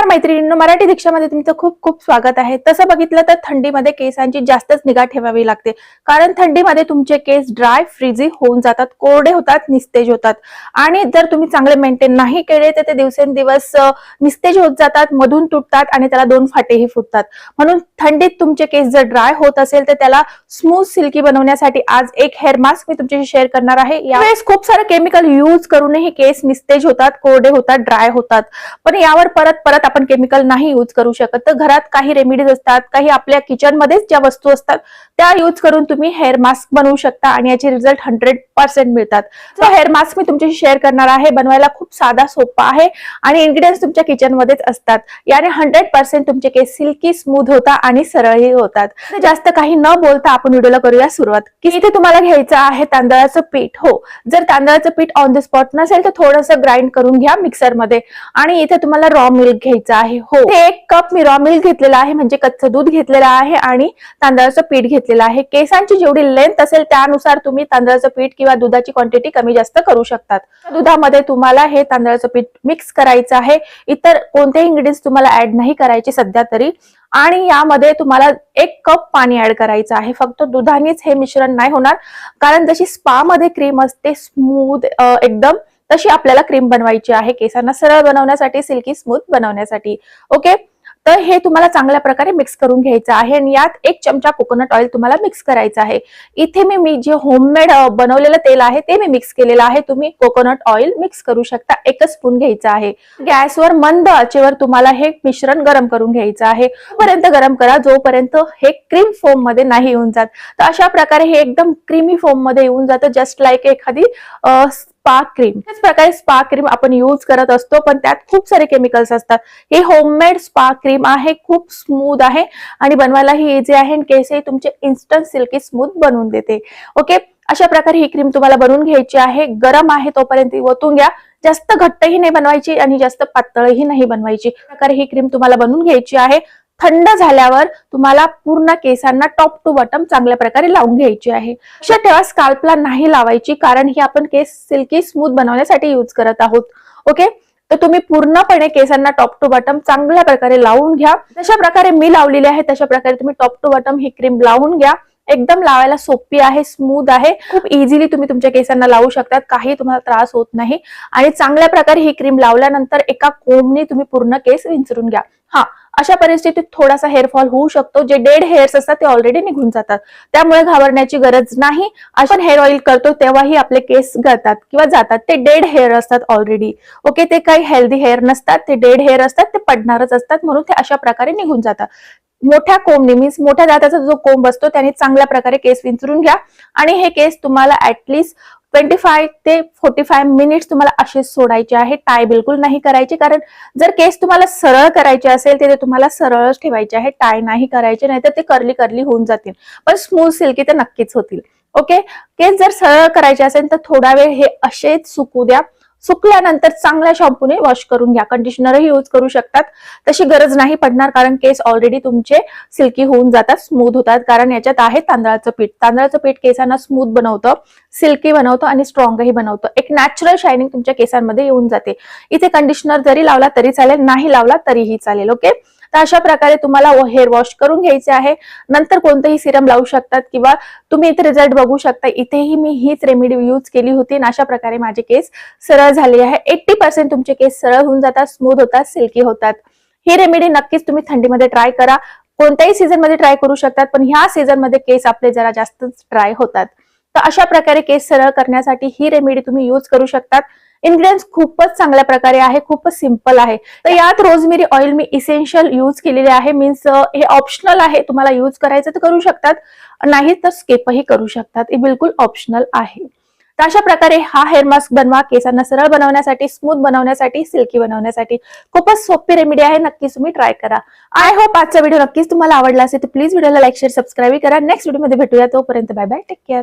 नमस्कार मैत्रिणींनो मराठी दीक्षामध्ये तुमचं खूप खूप स्वागत आहे. तसं बघितलं तर थंडीमध्ये केसांची जास्तच निगा ठेवावी लागते. कारण थंडीमध्ये तुमचे केस ड्राय फ्रीझी होऊन जातात कोरडे होतात निस्तेज होतात. आणि जर तुम्ही चांगले मेंटेन नाही केले तर ते दिवसेंदिवस निस्तेज होत जातात मधून तुटतात आणि त्याला दोन फाटेही फुटतात. म्हणून थंडीत तुमचे केस जर ड्राय होत असेल तर त्याला स्मूथ सिल्की बनवण्यासाठी आज एक हेअर मास्क मी तुमच्याशी शेअर करणार आहे. यावेळेस खूप सारे केमिकल यूज करूनही केस निस्तेज होतात कोरडे होतात ड्राय होतात. पण यावर परत परत आपण केमिकल नाही यूज करू शकत. तर घरात काही रेमेडीज असतात काही आपल्या किचन मध्येच ज्या वस्तू असतात त्या यूज करून तुम्ही हेअर मास्क बनवू शकता आणि याचे रिझल्ट हंड्रेड पर्सेंट मिळतात. तो हेअर मास्क मी तुमच्याशी शेअर करणार आहे. बनवायला खूप साधा सोपा आहे आणि इन्ग्रेडियंट्स तुमच्या किचन मध्येच असतात. याने हंड्रेड पर्सेंट तुमचे केस सिल्की स्मूथ होतात आणि सरळही होतात. तर जास्त काही न बोलता आपण व्हिडिओला करूया सुरुवात. की इथे तुम्हाला घ्यायचं आहे तांदळाचं पीठ? हो. जर तांदळाचं पीठ ऑन द स्पॉट नसेल तर थोडंसं ग्राइंड करून घ्या मिक्सरमध्ये. आणि इथे तुम्हाला रॉ मिल्क घ्यायचं आहे. हो. एक कप मिरा मिल्क घेतलेला आहे म्हणजे कच्चं दूध घेतलेलं आहे आणि तांदळाचं पीठ घेतलेलं आहे. केसांची जेवढी लेंथ असेल त्यानुसार तुम्ही तांदळाचं पीठ किंवा दुधाची क्वांटिटी कमी जास्त करू शकतात. दुधामध्ये तुम्हाला हे तांदळाचं पीठ मिक्स करायचं आहे. इतर कोणतेही इंग्रेडियंट्स तुम्हाला ऍड नाही करायचे सध्या तरी. आणि यामध्ये तुम्हाला एक कप पाणी ऍड करायचं आहे. फक्त दुधानेच हे मिश्रण नाही होणार. कारण जशी स्पा मध्ये क्रीम असते स्मूथ एकदम तशी आपल्याला क्रीम बनवायची आहे केसांना सरळ बनवण्यासाठी सिल्की स्मूथ बनवण्यासाठी. ओके तर हे तुम्हाला चांगल्या प्रकारे मिक्स करून घ्यायचं आहे आणि यात एक चमचा कोकोनट ऑइल तुम्हाला मिक्स करायचं आहे. इथे मी मी जे होममेड बनवलेलं तेल आहे ते मी मिक्स केलेलं आहे. तुम्ही कोकोनट ऑइल मिक्स करू शकता. एकच स्पून घ्यायचं आहे. गॅसवर मंद आचेवर तुम्हाला हे मिश्रण गरम करून घ्यायचं आहे. पर्यंत गरम करा जोपर्यंत हे क्रीम फोममध्ये नाही येऊन जात. तर अशा प्रकारे हे एकदम क्रीमी फोममध्ये येऊन जातं. जस्ट लाईक एखादी स्पा क्रीम त्याच प्रकारे स्पा क्रीम आपण यूज करत असतो पण त्यात खूप सारे केमिकल्स असतात. हे होममेड स्पा क्रीम आहे खूप स्मूथ आहे आणि बनवायलाही इझी आहे आणि केसही तुमचे इन्स्टंट सिल्की स्मूथ बनवून देते. ओके अशा प्रकारे ही क्रीम तुम्हाला बनवून घ्यायची आहे. गरम आहे तोपर्यंत ओतून घ्या. जास्त घट्टही नाही बनवायची आणि जास्त पातळही नाही बनवायची. प्रकारे ही क्रीम तुम्हाला बनवून घ्यायची आहे. थंड झाल्यावर तुम्हाला पूर्ण केसांना टॉप टू बॉटम चांगल्या प्रकारे लावून घ्यायची आहे. लक्षात ठेवा स्काल्पला नाही लावायची कारण ही आपण केस सिल्की स्मूथ बनवण्यासाठी यूज करत आहोत. ओके तर तुम्ही पूर्णपणे केसांना टॉप टू बॉटम चांगल्या प्रकारे लावून घ्या. जशा प्रकारे मी लावलेली आहे तशा प्रकारे तुम्ही टॉप टू बॉटम ही क्रीम लावून घ्या. एकदम लावायला सोपी आहे स्मूथ आहे. खूप इझिली तुम्ही तुमच्या केसांना लावू शकतात. काही तुम्हाला त्रास होत नाही. आणि चांगल्या प्रकारे ही क्रीम लावल्यानंतर एका कोंबनी तुम्ही पूर्ण केस विंचरून घ्या. हा अशा परिस्थितीत थोडासा हेअरफॉल होऊ शकतो. जे डेड हेअर्स असतात ते ऑलरेडी निघून जातात. त्यामुळे घाबरण्याची गरज नाही. आपण हेअर ऑइल करतो तेव्हाही आपले केस गळतात किंवा जातात. ते डेड हेअर असतात ऑलरेडी ओके ते काही हेल्दी हेअर नसतात. ते डेड हेअर असतात ते पडणारच असतात म्हणून ते अशा प्रकारे निघून जातात. मोठ्या कोंबने मीन्स मोठ्या दाताचा जो कोंब असतो त्याने चांगल्या प्रकारे केस विंचरून घ्या. आणि हे केस तुम्हाला ऍटलिस्ट ट्वेंटी फाय ते फोर्टी फाय मिनिट्स तुम्हाला असेच सोडायचे आहे. टाय बिलकुल नाही करायचे कारण जर केस तुम्हाला सरळ करायचे असेल तर ते तुम्हाला सरळच ठेवायचे आहे. टाय नाही करायचे नाहीतर ते कर्ली कर्ली होऊन जातील. पण स्मूथ सिल्की ते नक्कीच होतील. ओके केस जर सरळ करायचे असेल तर थोडा वेळ हे असेच सुकू द्या. सुकल्यानंतर चांगल्या शॅम्पूने वॉश करून घ्या. कंडिशनरही यूज करू शकतात. तशी गरज नाही पडणार कारण केस ऑलरेडी तुमचे सिल्की होऊन जातात स्मूथ होतात. कारण याच्यात आहे तांदळाचं पीठ. तांदळाचं पीठ केसांना स्मूथ बनवतं सिल्की बनवतं आणि स्ट्रॉंगही बनवतं. एक नॅचरल शायनिंग तुमच्या केसांमध्ये येऊन जाते. इथे कंडिशनर जरी लावला तरी चालेल नाही लावला तरीही चालेल ओके तर अशा प्रकारे तुम्हाला हेअर वॉश करून घ्यायचे आहे. नंतर कोणतंही सिरम लावू शकतात किंवा तुम्ही इथे रिझल्ट बघू शकता. इथेही मी हीच रेमेडी यूज केली होती आणि अशा प्रकारे माझे केस सरळ झाले आहे. एट्टी पर्सेंट तुमचे केस सरळ होऊन जातात स्मूथ होतात सिल्की होतात. ही रेमेडी नक्कीच तुम्ही थंडीमध्ये ट्राय करा. कोणत्याही सीझनमध्ये ट्राय करू शकतात पण ह्या सीझनमध्ये केस आपले जरा जास्तच ड्राय होतात. तर अशा प्रकारे केस सरळ करण्यासाठी ही रेमेडी तुम्ही यूज करू शकतात. इन्ग्रेडियंट्स खूपच चांगल्या प्रकारे आहे खूपच सिंपल आहे. तर यात रोजमेरी ऑइल मी इसेन्शियल यूज केलेले आहे. मीन्स हे ऑप्शनल आहे. तुम्हाला यूज करायचं तर करू शकतात. नाही तर स्केपही करू शकतात. हे बिलकुल ऑप्शनल आहे. तर अशा प्रकारे हा हेअर मास्क बनवा. केसांना सरळ बनवण्यासाठी स्मूथ बनवण्यासाठी सिल्की बनवण्यासाठी. खूपच सोपी रेमेडी आहे. नक्कीच तुम्ही ट्राय करा. आय होप आजचा व्हिडिओ नक्कीच तुम्हाला आवडला असेल तर प्लीज व्हिडिओला लाईक शेअर सबस्क्राईब करा. नेक्स्ट व्हिडिओमध्ये भेटूया. तोपर्यंत बाय बाय टेक केअर